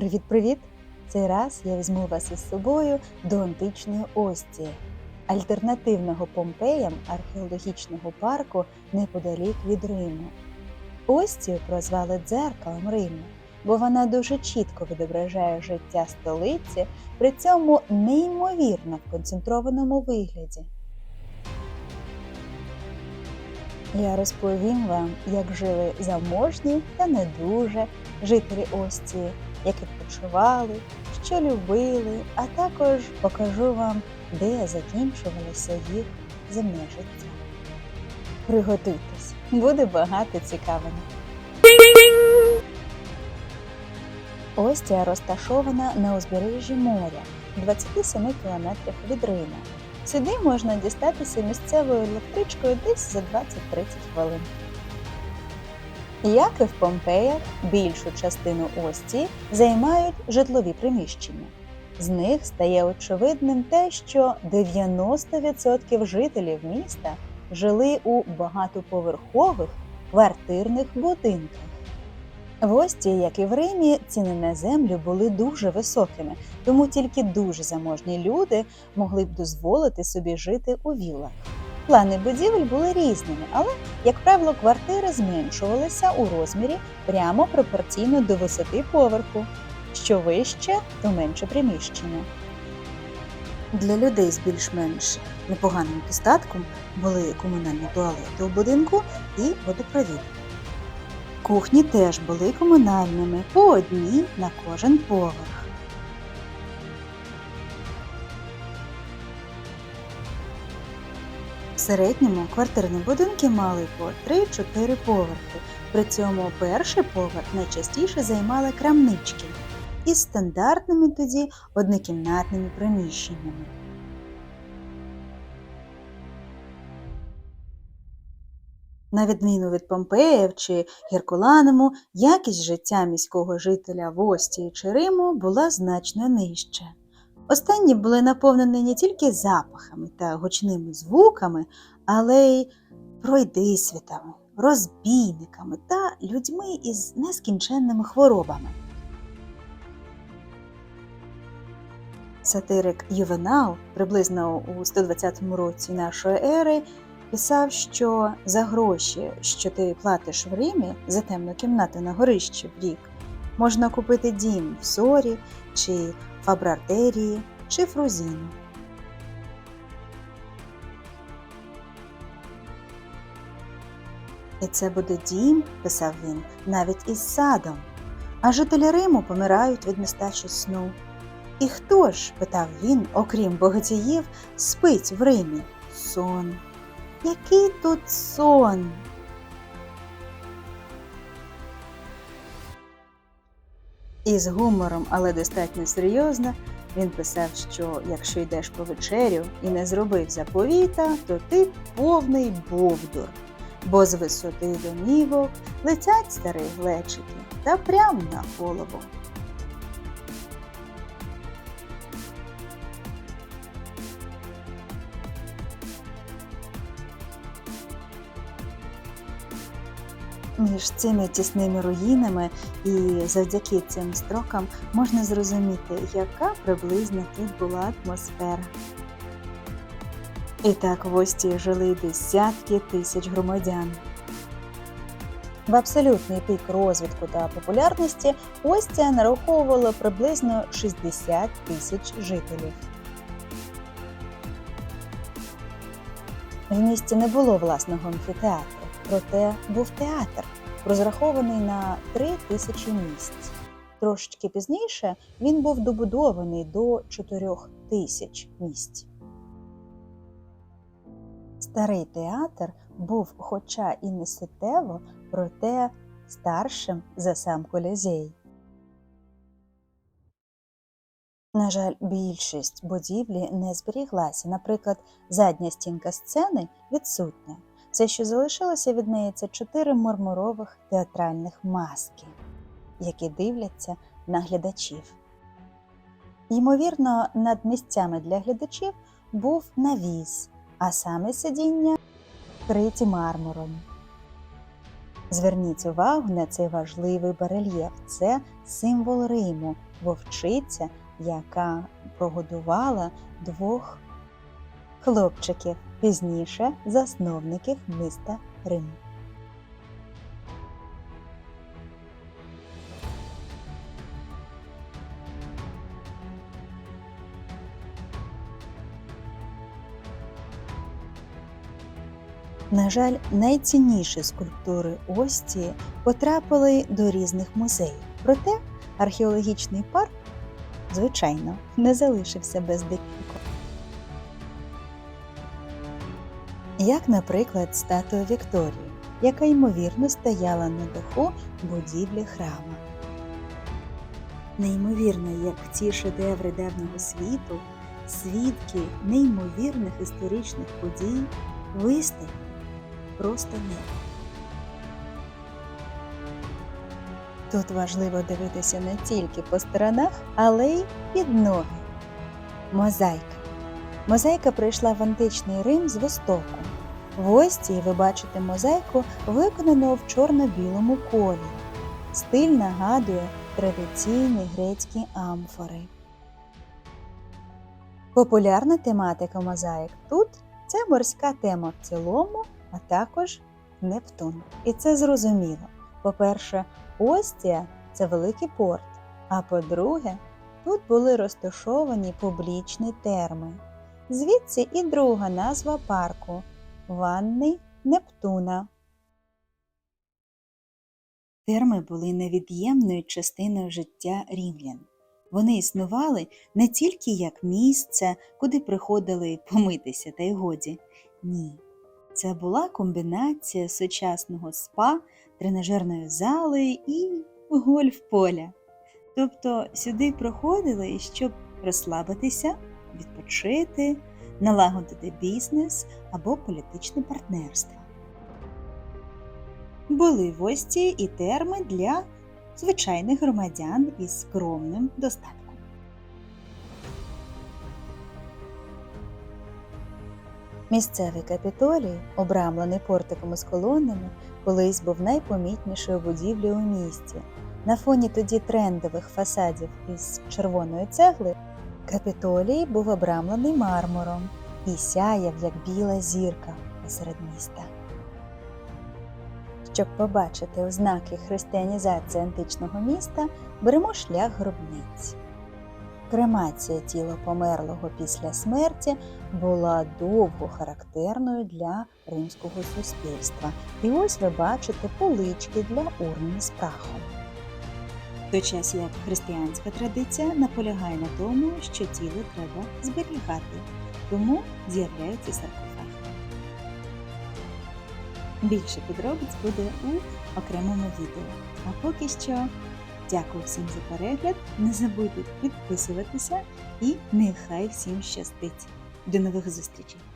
Привіт-привіт! Цей раз я візьму вас із собою до античної Остії, альтернативного Помпеям археологічного парку неподалік від Риму. Остію прозвали дзеркалом Риму, бо вона дуже чітко відображає життя столиці, при цьому неймовірно в концентрованому вигляді. Я розповім вам, як жили заможні та не дуже жителі Остії, як відпочивали, що любили, а також покажу вам, де закінчувалося їх земне життя. Приготуйтесь, буде багато цікавого. Остія розташована на узбережжі моря, 27 кілометрів від Риму. Сюди можна дістатися місцевою електричкою десь за 20-30 хвилин. Як і в Помпеях, більшу частину Остії займають житлові приміщення. З них стає очевидним те, що 90% жителів міста жили у багатоповерхових квартирних будинках. В Остії, як і в Римі, ціни на землю були дуже високими, тому тільки дуже заможні люди могли б дозволити собі жити у віллах. Плани будівель були різними, але, як правило, квартири зменшувалися у розмірі прямо пропорційно до висоти поверху. Що вище, то менше приміщення. Для людей з більш-менш непоганим достатком були комунальні туалети у будинку і водопровід. Кухні теж були комунальними по одній на кожен поверх. В середньому квартирні будинки мали по 3-4 поверхи. При цьому перший поверх найчастіше займали крамнички із стандартними тоді однокімнатними приміщеннями. На відміну від Помпеїв чи Геркуланему, якість життя міського жителя в Остії чи Риму була значно нижча. Останні були наповнені не тільки запахами та гучними звуками, але й пройдисвітами, розбійниками та людьми із нескінченними хворобами. Сатирик Ювенал приблизно у 120 році нашої ери писав, що за гроші, що ти платиш в Римі за темну кімнату на горищі в рік, можна купити дім в Сорі чи Фабрартерії чи Фрузіні. І це буде дім, писав він, навіть із садом. А жителі Риму помирають від нестачі сну. І хто ж, питав він, окрім богатіїв, спить в Римі? Сон. Який тут сон? І з гумором, але достатньо серйозно, він писав, що якщо йдеш по вечерю і не зробив заповіта, то ти повний бовдур, бо з висоти домівок летять старі глечики та прямо на голову. Між цими тісними руїнами і завдяки цим строкам можна зрозуміти, яка приблизно тут була атмосфера. І так в Ості жили десятки тисяч громадян. В абсолютний пік розвитку та популярності Остія нараховувала приблизно 60 тисяч жителів. В місті не було власного амфітеатру, проте був театр, розрахований на 3 тисячі місць. Трошечки пізніше він був добудований до 4 тисяч місць. Старий театр був, хоча і не суттєво, проте старшим за сам колізей. На жаль, більшість будівлі не зберіглася. Наприклад, задня стінка сцени відсутня. Все, що залишилося від неї, це чотири мармурових театральних маски, які дивляться на глядачів. Ймовірно, над місцями для глядачів був навіс, а саме сидіння вкриті мармуром. Зверніть увагу на цей важливий барельєф. Це символ Риму, вовчиця, яка прогодувала двох хлопчиків, пізніше засновників міста Рим. На жаль, найцінніші скульптури Ості потрапили до різних музеїв. Проте археологічний парк, звичайно, не залишився без дикунку. Як, наприклад, статуя Вікторії, яка ймовірно стояла на даху будівлі храма. Неймовірно, як ці шедеври давнього світу, свідки неймовірних історичних подій, вистать просто небо. Тут важливо дивитися не тільки по сторонах, але й під ноги. Мозаїка. Мозаїка прийшла в античний Рим з Востоку. В Остії ви бачите мозаїку, виконану в чорно-білому колі. Стиль нагадує традиційні грецькі амфори. Популярна тематика мозаїк тут це морська тема в цілому, а також Нептун. І це зрозуміло. По-перше, Остія це великий порт. А по-друге, тут були розташовані публічні терми. Звідси і друга назва парку Ванни Нептуна. Терми були невід'ємною частиною життя рівлян. Вони існували не тільки як місце, куди приходили помитися, та й годі. Ні. Це була комбінація сучасного спа, тренажерної зали і гольф-поля. Тобто сюди приходили, щоб розслабитися, відпочити, налагодити бізнес або політичне партнерство. Були в Ості і терми для звичайних громадян із скромним достатком. Місцевий капітолій, обрамлений портиками з колонами, колись був найпомітнішою будівлею у місті. На фоні тоді трендових фасадів із червоної цегли капітолій був обрамлений мармуром і сяяв, як біла зірка посеред міста. Щоб побачити ознаки християнізації античного міста, беремо шлях гробниць. Кремація тіла померлого після смерті була довго характерною для римського суспільства. І ось ви бачите полички для урни з прахом. В той час як християнська традиція наполягає на тому, що тіло треба зберігати, тому з'являються саркофаги. Більше подробиць буде у окремому відео. А поки що дякую всім за перегляд. Не забудьте підписуватися і нехай всім щастить. До нових зустрічей!